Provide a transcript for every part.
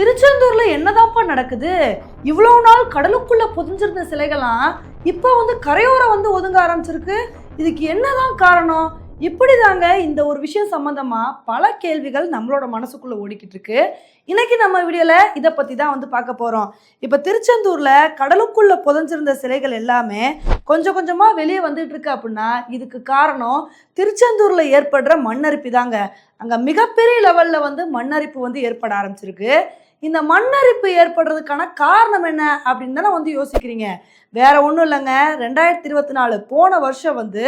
திருச்செந்தூர்ல என்னதாப்பா நடக்குது? இவ்வளோ நாள் கடலுக்குள்ள புதிஞ்சிருந்த சிலைகள்லாம் இப்போ வந்து கரையோரம் வந்து ஒதுங்க ஆரம்பிச்சிருக்கு. இதுக்கு என்னதான் காரணம்? இப்படி தாங்க இந்த ஒரு விஷயம் சம்பந்தமா பல கேள்விகள் நம்மளோட மனசுக்குள்ள ஓடிக்கிட்டு இருக்கு இன்னைக்கு நம்ம வீடியோல இதை பத்தி தான் வந்து பார்க்க போறோம். இப்போ திருச்செந்தூர்ல கடலுக்குள்ள புதஞ்சிருந்த சிலைகள் எல்லாமே கொஞ்சம் கொஞ்சமா வெளியே வந்துட்டு இருக்கு அப்படின்னா இதுக்கு காரணம் திருச்செந்தூர்ல ஏற்படுற மண்ணரிப்பு தாங்க. அங்க மிகப்பெரிய லெவல்ல வந்து மண்ணரிப்பு வந்து ஏற்பட ஆரம்பிச்சிருக்கு. இந்த மண்ணரிப்பு ஏற்படுறதுக்கான காரணம் என்ன அப்படின்னு தானே வந்து யோசிக்கிறீங்க. வேற ஒன்றும் இல்லைங்க. ரெண்டாயிரத்தி இருபத்தி நாலு போன வருஷம் வந்து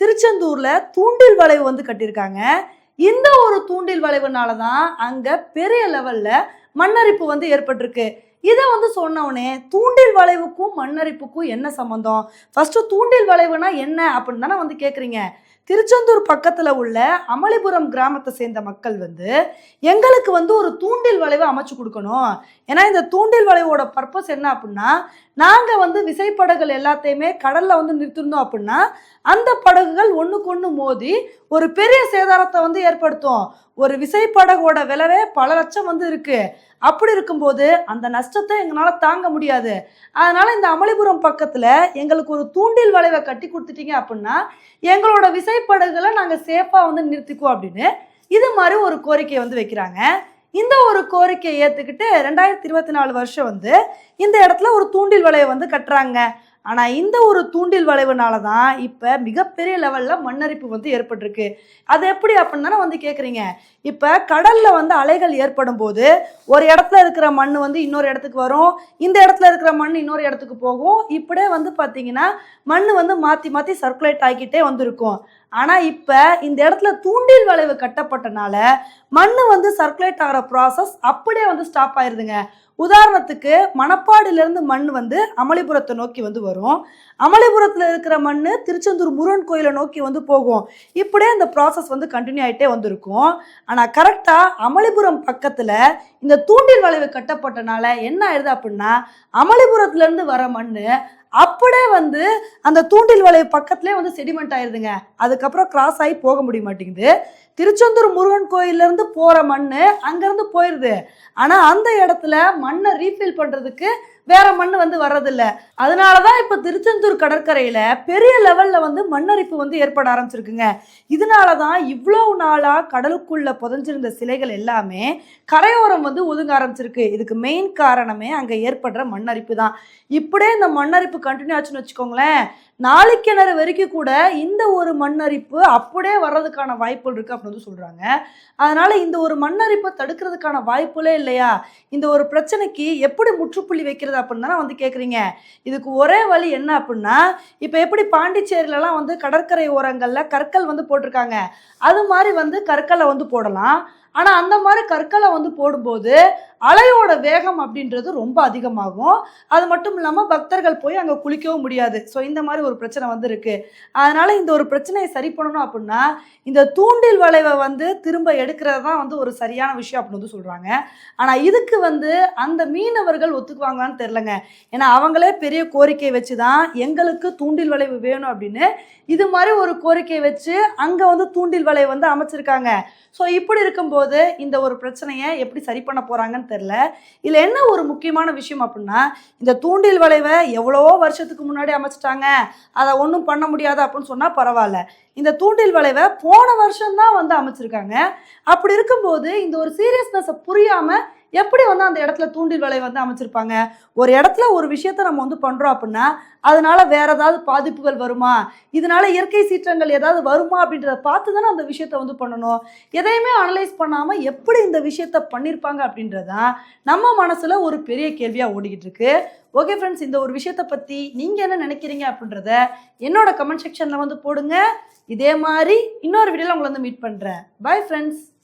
திருச்செந்தூரில் தூண்டில் வளைவு வந்து கட்டியிருக்காங்க. இந்த ஒரு தூண்டில் வளைவுனால தான் அங்கே பெரிய லெவலில் மண்ணரிப்பு வந்து ஏற்பட்டிருக்கு. இதை வந்து சொன்னவனே தூண்டில் வளைவுக்கும் மண்ணரிப்புக்கும் என்ன சம்மந்தம் ஃபஸ்ட்டு தூண்டில் வளைவுனா என்ன அப்படின்னு தானே வந்து கேட்குறீங்க திருச்செந்தூர் பக்கத்தில் உள்ள அமளிபுரம் கிராமத்தை சேர்ந்த மக்கள் வந்து எங்களுக்கு வந்து ஒரு தூண்டில் வளைவு அமைச்சு கொடுக்கணும். ஏன்னா இந்த தூண்டில் வளைவோட பர்பஸ் என்ன அப்படின்னா நாங்கள் வந்து விசைப்படகுகள் எல்லாத்தையுமே கடலில் வந்து நிறுத்திருந்தோம் அப்படின்னா அந்த படகுகள் ஒன்றுக்கு ஒன்று மோதி ஒரு பெரிய சேதாரத்தை வந்து ஏற்படுத்தும். ஒரு விசைப்படகோட விலவே பல லட்சம் வந்து இருக்குது அப்படி இருக்கும்போது அந்த நஷ்டத்தை எங்களால் தாங்க முடியாது. அதனால் இந்த அமளிபுரம் பக்கத்தில் எங்களுக்கு ஒரு தூண்டில் வளைவை கட்டி கொடுத்துட்டீங்க அப்படின்னா எங்களோட விசைப்படகுகளை நாங்கள் சேஃபாக வந்து நிறுத்திக்குவோம் அப்படின்னு இது மாதிரி ஒரு கோரிக்கையை வந்து வைக்கிறாங்க. இந்த ஒரு கோரிக்கையை ஏற்றுக்கிட்டு ரெண்டாயிரத்தி இருபத்தி நாலு வருஷம் வந்து இந்த இடத்துல ஒரு தூண்டில் வளைவை வந்து கட்டுறாங்க. ஆனால் இந்த ஒரு தூண்டில் வளைவுனால தான் இப்போ மிகப்பெரிய லெவலில் மண்ணரிப்பு வந்து ஏற்பட்டிருக்கு. அது எப்படி அப்படின்னு தானே வந்து கேட்குறீங்க இப்போ கடலில் வந்து அலைகள் ஏற்படும் போது ஒரு இடத்துல இருக்கிற மண் வந்து இன்னொரு இடத்துக்கு வரும். இந்த இடத்துல இருக்கிற மண் இன்னொரு இடத்துக்கு போகும். இப்படியே வந்து பார்த்தீங்கன்னா மண் வந்து மாற்றி மாற்றி சர்க்குலேட் ஆகிக்கிட்டே வந்திருக்கும். ஆனால் இப்போ இந்த இடத்துல தூண்டில் வளைவு கட்டப்பட்டனால மண் வந்து சர்க்குலேட் ஆகிற ப்ராசஸ் அப்படியே வந்து ஸ்டாப் ஆயிடுதுங்க உதாரணத்துக்கு மணப்பாடிலிருந்து மண் வந்து அமளிபுரத்தை நோக்கி வந்து வரும். அமளிபுரத்தில் இருக்கிற மண் திருச்செந்தூர் முருகன் கோயிலை நோக்கி வந்து போகும். இப்படியே இந்த ப்ராசஸ் வந்து கண்டினியூ ஆகிட்டே வந்திருக்கும். ஆனால் கரெக்டாக அமளிபுரம் பக்கத்தில் இந்த தூண்டில் வளைவு கட்டப்பட்டனால என்ன ஆயிடுது அப்படின்னா அமளிபுரத்துலேருந்து வர மண் அப்படியே வந்து அந்த தூண்டில் வலை பக்கத்துலேயே வந்து செடிமெண்ட் ஆயிடுதுங்க அதுக்கப்புறம் கிராஸ் ஆகி போக முடிய மாட்டேங்குது. திருச்செந்தூர் முருகன் கோயிலேருந்து போகிற மண் அங்கேருந்து போயிடுது ஆனால் அந்த இடத்துல மண்ணை ரீஃபில் பண்ணுறதுக்கு வேற மண் வந்து வர்றதில்ல. அதனால தான் இப்போ திருச்செந்தூர் கடற்கரையில் பெரிய லெவலில் வந்து மண்ணரிப்பு வந்து ஏற்பட ஆரம்பிச்சிருக்குங்க. இதனால தான் இவ்வளோ நாளாக கடலுக்குள்ள புதஞ்சிருந்த சிலைகள் எல்லாமே கரையோரம் வந்து ஒதுங்க ஆரம்பிச்சிருக்கு. இதுக்கு மெயின் காரணமே அங்கே ஏற்படுற மண்ணரிப்பு தான். இப்படியே இந்த மண்ணரிப்பு கண்டினியூ ஆச்சுன்னு வச்சுக்கோங்களேன். நாளைக்கிணறு வரைக்கும் கூட இந்த ஒரு மண்ணரிப்பு அப்படியே வர்றதுக்கான வாய்ப்புகள் இருக்குது அப்படின்னு வந்து சொல்கிறாங்க அதனால் இந்த ஒரு மண்ணரிப்பை தடுக்கிறதுக்கான வாய்ப்புகளே இல்லையா? இந்த ஒரு பிரச்சனைக்கு எப்படி முற்றுப்புள்ளி வைக்கிறது அப்படின்னு தானே வந்து கேட்குறீங்க இதுக்கு ஒரே வழி என்ன அப்படின்னா இப்போ எப்படி பாண்டிச்சேரியிலலாம் வந்து கடற்கரை ஓரங்களில் கற்கள் வந்து போட்டிருக்காங்க. அது மாதிரி வந்து கற்களை வந்து போடலாம். ஆனால் அந்த மாதிரி கற்களை வந்து போடும்போது அலையோட வேகம் அப்படின்றது ரொம்ப அதிகமாகும். அது மட்டும் இல்லாமல் பக்தர்கள் போய் அங்கே குளிக்கவும் முடியாது. ஸோ இந்த மாதிரி ஒரு பிரச்சனை வந்து இருக்குது அதனால் இந்த ஒரு பிரச்சனையை சரி பண்ணணும் அப்படின்னா இந்த தூண்டில் வளைவை வந்து திரும்ப எடுக்கிறது தான் வந்து ஒரு சரியான விஷயம் அப்படின்னு வந்து சொல்கிறாங்க ஆனால் இதுக்கு வந்து அந்த மீனவர்கள் ஒத்துக்குவாங்களான்னு தெரிலங்க ஏன்னா அவங்களே பெரிய கோரிக்கை வச்சு தான் எங்களுக்கு தூண்டில் வளைவு வேணும் அப்படின்னு இது மாதிரி ஒரு கோரிக்கை வச்சு அங்கே வந்து தூண்டில் வளைவு வந்து அமைச்சிருக்காங்க. ஸோ இப்படி இருக்கும்போது இந்த ஒரு பிரச்சனையை எப்படி சரி பண்ண போகிறாங்கன்னு தெரில இதில் என்ன ஒரு முக்கியமான விஷயம் அப்படின்னா இந்த தூண்டில் வளைவை எவ்வளவோ வருஷத்துக்கு முன்னாடி அமைச்சிட்டாங்க. அதை ஒன்றும் பண்ண முடியாது அப்படின்னு சொன்னால் பரவாயில்ல. இந்த தூண்டில் வளைவை போன வருஷம்தான் வந்து அமைச்சிருக்காங்க. அப்படி இருக்கும்போது இந்த ஒரு சீரியஸ்னஸை புரியாமல் எப்படி வந்து அந்த இடத்துல தூண்டில் வலை வந்து அமைச்சிருப்பாங்க? ஒரு இடத்துல ஒரு விஷயத்த நம்ம வந்து பண்ணுறோம் அப்படின்னா அதனால வேற ஏதாவது பாதிப்புகள் வருமா? இதனால இயற்கை சீற்றங்கள் ஏதாவது வருமா அப்படின்றத பார்த்து தானே அந்த விஷயத்த வந்து பண்ணணும். எதையுமே அனலைஸ் பண்ணாமல் எப்படி இந்த விஷயத்த பண்ணியிருப்பாங்க அப்படின்றதான் நம்ம மனசில் ஒரு பெரிய கேள்வியாக ஓடிக்கிட்டு இருக்கு. ஓகே ஃப்ரெண்ட்ஸ் இந்த ஒரு விஷயத்த பற்றி நீங்கள் என்ன நினைக்கிறீங்க அப்படின்றத என்னோட கமெண்ட் செக்ஷனில் வந்து போடுங்க. இதே மாதிரி இன்னொரு வீடியோவில் உங்களை வந்து மீட் பண்ணுறேன் பை ஃப்ரெண்ட்ஸ்